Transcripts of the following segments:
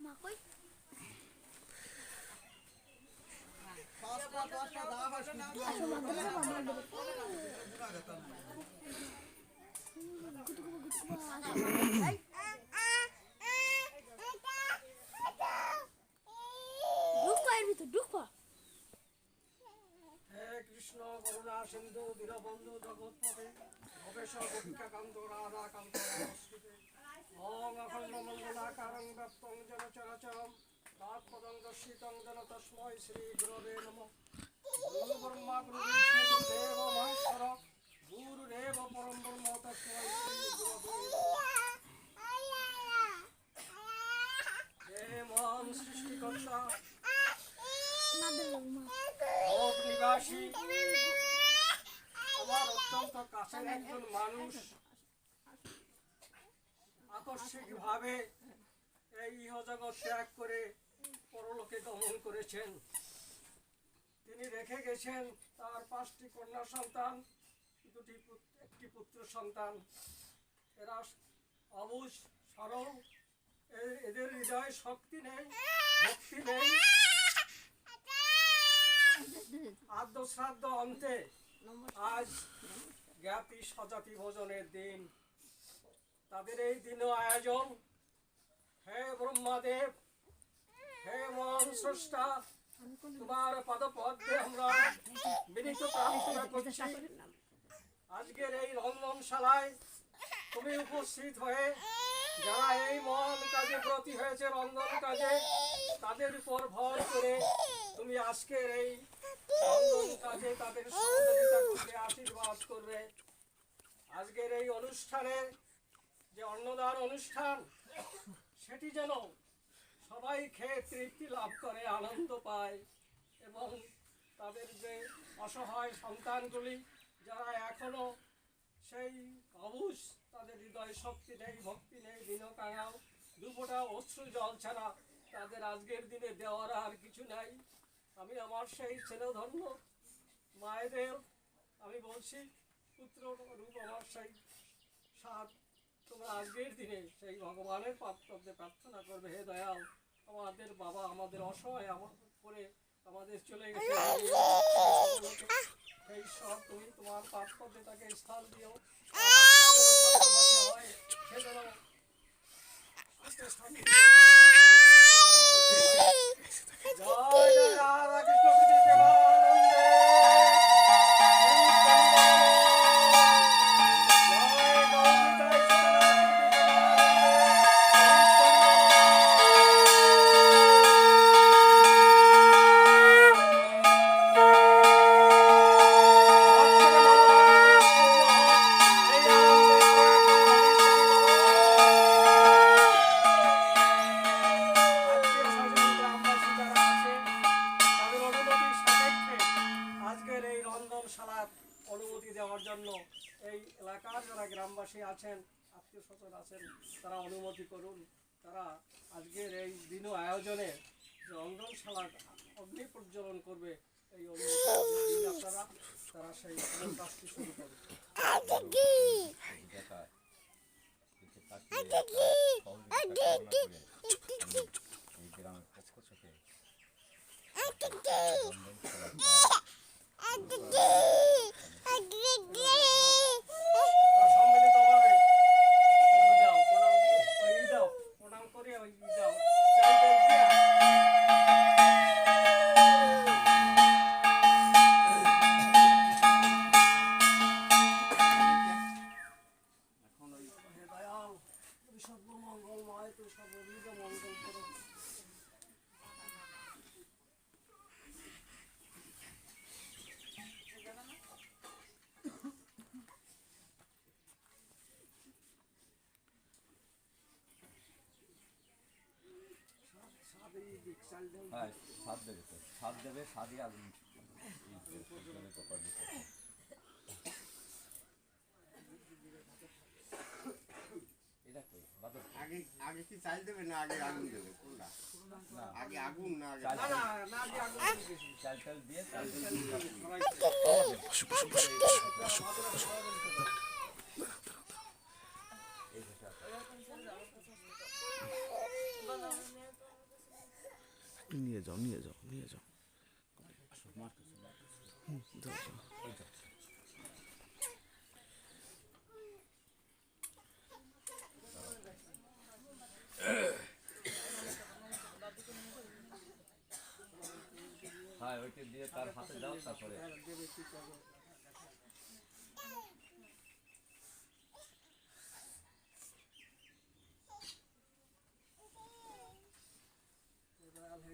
মা কই ঢুকবা এর ভিতর ঢুকবা হে কৃষ্ণ করুণা সিন্ধু দীনবন্ধু জগৎপদে ভবেশ গোপিকাকান্ত রাধাকান্ত নমস্তুতে ওং অখণ্ড মঙ্গলাকারং ব্যক্তং জন চরাচরম জন তস্মৈ শ্রী গুরবে নমঃ গুরু ব্রহ্মা গুরু বিষ্ণু গুরুদেব মহেশ্বর গুরুরেব পরম ব্রহ্ম তস্মৈ শ্রী গুরবে হে মহান সৃষ্টিকর্তা না দেবো মা লোক নিবাসী আমার অত্যন্ত কাছের একজন মানুষ আকস্মিক ভাবে এই ইহজগৎ ত্যাগ করে পরলোকে গমন করেছেন। তিনি রেখে গেছেন তার পাঁচটি কন্যা সন্তান দুটি একটি পুত্র সন্তান। এরা অবুজ সরল এদের হৃদয়ে শক্তি নেই ভক্তি নেই। আদ্য শ্রাদ্ধ অন্তে আজ জ্ঞাতি সজাতি ভোজনের দিন। তাদের এই দিন আয়োজন। হে ব্রহ্মাদেব, হে মহান স্রষ্টা, তোমার পদপদ্মে আমরা বিনীত প্রার্থনা করছি। আজকের এই রন্ধনশালায় তুমি উপস্থিত হয়ে, যারা এই মহান কাজে ব্রতী হয়েছে, রন্ধন কাজে, তাদের উপর ভর করে তুমি আজকের এই তাদের আশীর্বাদ করবে আজকের এই অনুষ্ঠানে যে অন্নদান অনুষ্ঠান সেটি যেন সবাই খেয়ে তৃপ্তি লাভ করে আনন্দ পায় এবং তাদের যে অসহায় সন্তানগুলি যারা এখনও সেই অবুজ তাদের হৃদয় শক্তি নেই ভক্তি নেই দিনকাঙাও দুপোটা অশ্রু জল ছাড়া তাদের আজকের দিনে দেওয়ার আর কিছু নাই। আমি আমার সেই ছেলেধন্য মায়েদের আমি বলছি পুত্র রূপ আমার সেই সাত তোমরা আজকের দিনে সেই ভগবানের পাত্রতে প্রার্থনা করবে হে দয়াল আমাদের বাবা আমাদের অসহায় আমার করে আমাদের চলে গেছে। সেই সব তুমি তোমার পাত্রতে তাকে স্থান দিও। হয়, সে যেন আছেন, আত্মীয় স্বজন আছেন, তারা অনুমতি করুন। তারা আজকের এই দিন আয়োজনে যে রন্ধনশালা অগ্নি প্রজ্বলন করবে, এই দিন আপনারা, তারা সেই কাজটি শুরু করবে আগে আগে কি চাল দেবে না আগে আগুন দেবে? কোনটা? আগে আগুন। না আগে না না চাল চাল দিয়ে চাল চাল নিয়ে যাও নিয়ে যাও নিয়ে যাও যাও, যাও। হ্যাঁ ওইটা দিয়ে তার হাতে দাও তারপরে দেবে কি করবে? দয়াল হে ঈশ্বর, করে সর্ববিধ মঙ্গলময়। ওই মাথা দেবে ওই- ওই- ওই দিকটা কোন ফ্লাগ? এই দুটোই দেবে না জল দেওয়া দিয়ে দেবে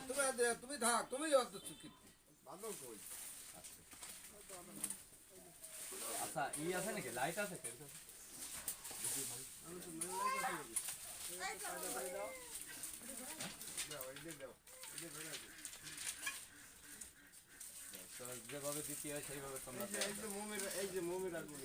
তুমি দে- তুমি থাক তুমি অত চুকিত। বাদল কই। আচ্ছা ই আছে নাকি? লাইট আছে? কি? দাও এই দাও এই যে ধরে আছে। তো যেভাবে দিতে হয় সেইভাবে তোমরা এই যে- এই যে মোমের এই যে মোমের আগুন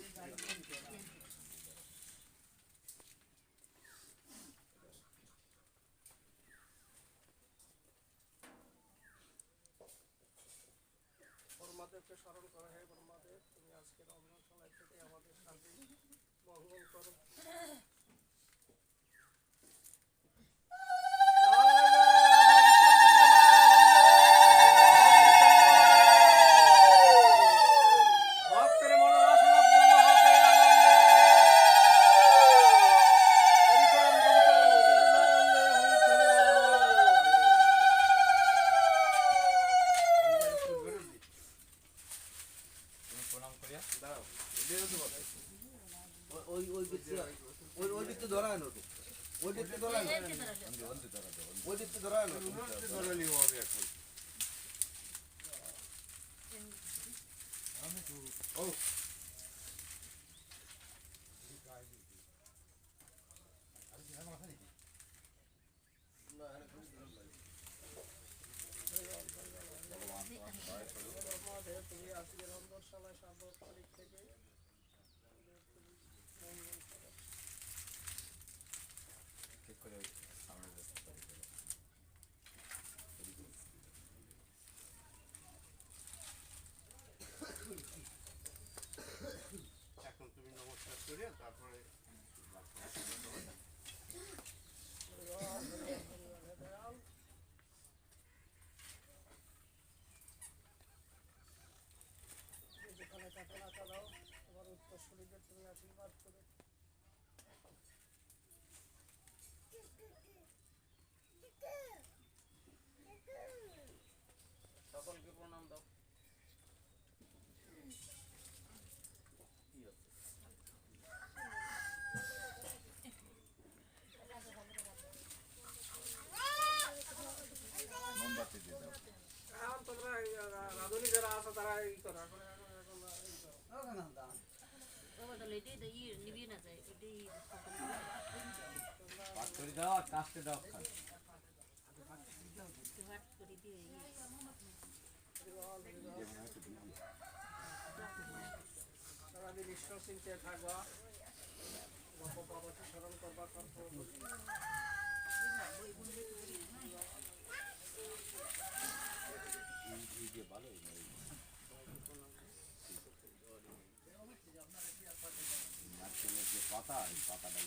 ব্রহ্মাদেবকে স্মরণ করা হয় ব্রহ্মাদেব তুমি আজকের রমজান সময় থেকে আমাদের শান্তি মঙ্গল করো। ওই ওই ওই ওই দিকতে ধরায় না ওই দিকতে ধরায় না ওই দিকতে ধরায় না ধরালি হবে এখন ও ব্রহ্মাদেব তুমি আজকে রন্ধনশালায় সাত তারিখ থেকে মঙ্গল করো ঠিক করে সামনে যেতে পারি এখন তুমি নমস্কার করে তারপরে যেখানে থাকে না চালাও তোমার উত্তরসূরিদের তুমি আশীর্বাদ করে সকলকে প্রণাম দাও মোমবাতি দিয়ে দাও এখন তোমরা এই, আহ, রাঁধুনি যারা আছে তারা এই করো এখন এখন- এখন করো। পাঠ করে দাও কাস্টে দাও সারাদিন ঈশ্বর চিন্তে ভালো যে পাতা এই পাতাটা